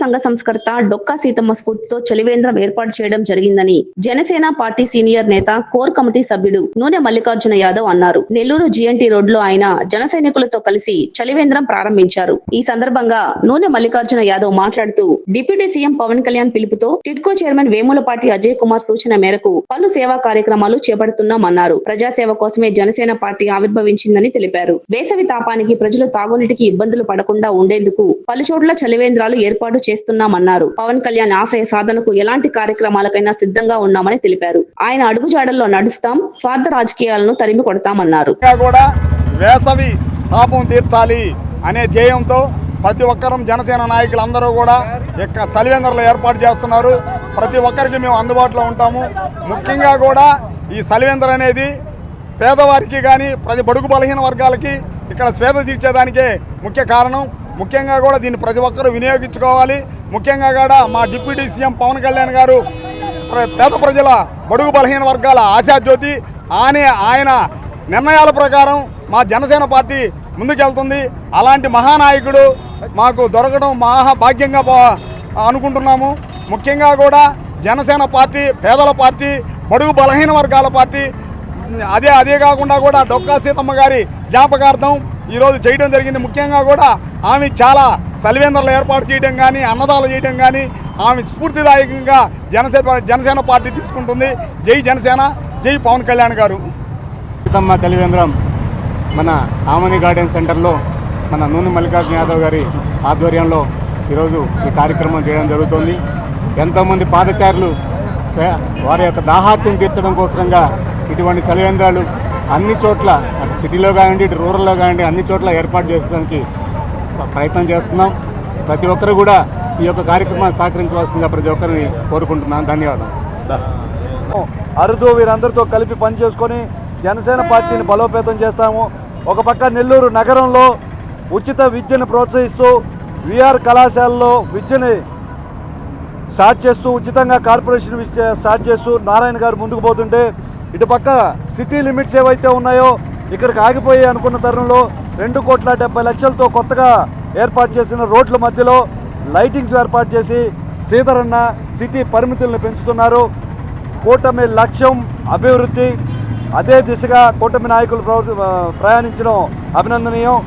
సంఘ సంస్కర్త డొక్కా సీతమ్మ స్ఫూర్తితో చలివేంద్రం ఏర్పాటు చేయడం జరిగిందని జనసేన పార్టీ సీనియర్ నేత కోర్ కమిటీ సభ్యుడు నూనె మల్లికార్జున యాదవ్ అన్నారు. నెల్లూరు జీఎన్టీ రోడ్లో ఆయన జన సైనికులతో కలిసి చలివేంద్రం ప్రారంభించారు. ఈ సందర్భంగా నూనె మల్లికార్జున యాదవ్ మాట్లాడుతూ డిప్యూటీ సీఎం పవన్ కళ్యాణ్ పిలుపుతో టిడ్కో చైర్మన్ వేములపాటి అజయ్ కుమార్ సూచన మేరకు పలు సేవా కార్యక్రమాలు చేపడుతున్నామన్నారు. ప్రజాసేవ కోసమే జనసేన పార్టీ ఆవిర్భవించిందని తెలిపారు. వేసవి తాపానికి ప్రజలు తాగునీటికి ఇబ్బందులు పడకుండా ఉండేందుకు పలుచోట్ల చలివేంద్రాలు ఏర్పాటు చేస్తున్నామన్నారు. పవన్ కళ్యాణ్ ఆశయ సాధనకు ఎలాంటి కార్యక్రమాలకైనా సిద్ధంగా ఉన్నామని తెలిపారు. ఆయన అడుగుజాడల్లో నడుస్తాం స్వార్థ రాజకీయాలను తరిమి కొడతామన్నారు. ఇంకా కూడా వేసవి తాపం తీర్చాలి అనే ధ్యేయంతో ప్రతి ఒక్కరం జనసేన నాయకులందరూ కూడా ఇక సలివేందర్లు ఏర్పాటు చేస్తున్నారు. ప్రతి ఒక్కరికి మేము అందుబాటులో ఉంటాము. ముఖ్యంగా కూడా ఈ సలివేందర్ అనేది పేదవారికి కానీ ప్రతి బడుగు బలహీన వర్గాలకి ఇక్కడ స్వేద తీర్చేదానికే ముఖ్య కారణం. ముఖ్యంగా కూడా దీన్ని ప్రతి ఒక్కరూ వినియోగించుకోవాలి. ముఖ్యంగా కూడా మా డిప్యూటీ సీఎం పవన్ కళ్యాణ్ గారు పేద ప్రజల బడుగు బలహీన వర్గాల ఆశాజ్యోతి ఆనే ఆయన నిర్ణయాల ప్రకారం మా జనసేన పార్టీ ముందుకెళ్తుంది. అలాంటి మహానాయకుడు మాకు దొరకడం మహా భాగ్యంగా అనుకుంటున్నాము. ముఖ్యంగా కూడా జనసేన పార్టీ పేదల పార్టీ బడుగు బలహీన వర్గాల పార్టీ అదే అదే కాకుండా కూడా డొక్కా సీతమ్మ గారి జ్ఞాపకార్థం ఈరోజు చేయడం జరిగింది. ముఖ్యంగా కూడా ఆమె చాలా సలివేంద్రలు ఏర్పాటు చేయడం కానీ అన్నదాలు చేయడం కానీ ఆమె స్ఫూర్తిదాయకంగా జనసేన జనసేన పార్టీ తీసుకుంటుంది. జై జనసేన జై పవన్ కళ్యాణ్ గారు. సీతమ్మ చలివేంద్రం మన ఆమని గార్డెన్ సెంటర్లో మన నూనె మల్లికార్జున యాదవ్ గారి ఆధ్వర్యంలో ఈరోజు ఈ కార్యక్రమం చేయడం జరుగుతుంది. ఎంతోమంది పాదచారులు వారి యొక్క దాహాత్యం తీర్చడం కోసంగా ఇటువంటి చలివేంద్రాలు అన్ని చోట్ల అటు సిటీలో కానివ్వండి ఇటు రూరల్లో కానివ్వండి అన్ని చోట్ల ఏర్పాటు చేసేదానికి ప్రయత్నం చేస్తున్నాం. ప్రతి ఒక్కరు కూడా ఈ యొక్క కార్యక్రమాన్ని సహకరించవలసిందిగా ప్రతి ఒక్కరిని కోరుకుంటున్నాను. ధన్యవాదాలు. అరుదు వీరందరితో కలిపి పనిచేసుకొని జనసేన పార్టీని బలోపేతం చేస్తాము. ఒక పక్క నెల్లూరు నగరంలో ఉచిత విద్యను ప్రోత్సహిస్తూ విఆర్ కళాశాలలో విద్యని స్టార్ట్ చేస్తూ ఉచితంగా కార్పొరేషన్ స్టార్ట్ చేస్తూ నారాయణ గారు ముందుకు పోతుంటే ఇటు పక్క సిటీ లిమిట్స్ ఏవైతే ఉన్నాయో ఇక్కడికి ఆగిపోయి అనుకున్న తరుణంలో రెండు కోట్ల డెబ్బై లక్షలతో కొత్తగా ఏర్పాటు చేసిన రోడ్ల మధ్యలో లైటింగ్స్ ఏర్పాటు చేసి సీతరన్న సిటీ పరిమితులను పెంచుతున్నారు. కూటమి లక్ష్యం అభివృద్ధి అదే దిశగా కూటమి నాయకులు ప్రయాణించడం అభినందనీయం.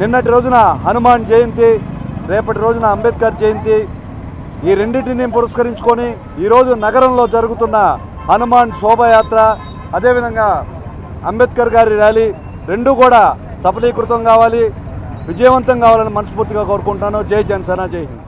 నిన్నటి రోజున హనుమాన్ జయంతి రేపటి రోజున అంబేద్కర్ జయంతి ఈ రెండింటిని పురస్కరించుకొని ఈరోజు నగరంలో జరుగుతున్న హనుమాన్ శోభయాత్ర అదేవిధంగా అంబేద్కర్ గారి ర్యాలీ రెండు కూడా సఫలీకృతం కావాలి విజయవంతం కావాలని మనస్ఫూర్తిగా కోరుకుంటాను. జై జనసేన జై హింద్.